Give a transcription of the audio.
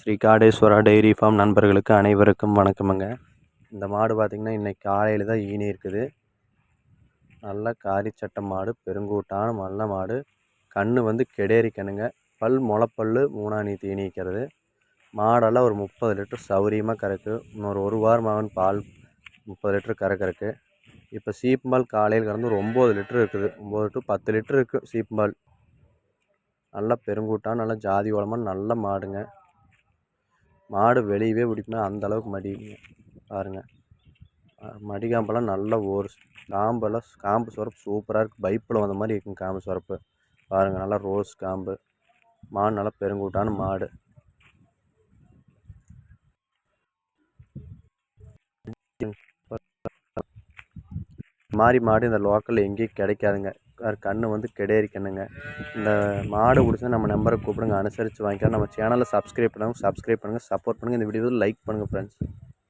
Sri Kadeswara dairy farm நண்பர்களுக்கு அனைவருக்கும் வணக்கமுங்க. இந்த மாடு பார்த்திங்கன்னா இன்றைக்கி காலையில் தான் ஈனி இருக்குது. நல்ல காரிச்சட்ட மாடு பெருங்கூட்டான நல்ல மாடு. கண் வந்து கெடேரி கண்ணுங்க பல் முளைப்பல் மூணாணி தீனி வைக்கிறது. மாடெல்லாம் ஒரு முப்பது லிட்டர் சௌரியமாக கறக்கு. இன்னொரு ஒரு வாரம் ஆகும் பால் முப்பது லிட்டர் கறக்கறக்கு இப்போ சீப்பும்பால் காலையில் கறந்து ஒரு ஒம்பது லிட்டர் இருக்குது. ஒம்பது டு பத்து லிட்டர் இருக்குது சீப்பும்பால் நல்லா பெருங்கூட்டான நல்லா ஜாதி உலமாக நல்ல மாடுங்க. மாடு வெளியவே பிடிக்கணும் அந்தளவுக்கு அளவுக்கு பாருங்கள் மடிக்காம்பெல்லாம் நல்ல ஒரு காம்பெல்லாம் காம்பு சுரப்பு சூப்பராக இருக்குது பைப்பில் வந்த மாதிரி இருக்குங்க காம்பு சுரப்பு. பாருங்கள் நல்லா ரோஸ் காம்பு. மாடு நல்லா பெருங்கூட்டான மாடு. மாதிரி மாடு இந்த லோக்கலில் எங்கேயும் கிடைக்காதுங்க. கண்ணு வந்து கெடேரி கண்ணுங்க இந்த மாடு பிடிச்சா நம்ம நம்பரை கூப்பிடுங்க. அனுசரித்து வாங்கிக்கலாம். நம்ம சேனலை சப்ஸ்கிரைப் பண்ணுங்கள் சப்ஸ்கிரைப் பண்ணுங்கள் சப்போர்ட் பண்ணுங்கள் இந்த வீடியோவில் லைக் பண்ணுங்கள் ஃப்ரெண்ட்ஸ்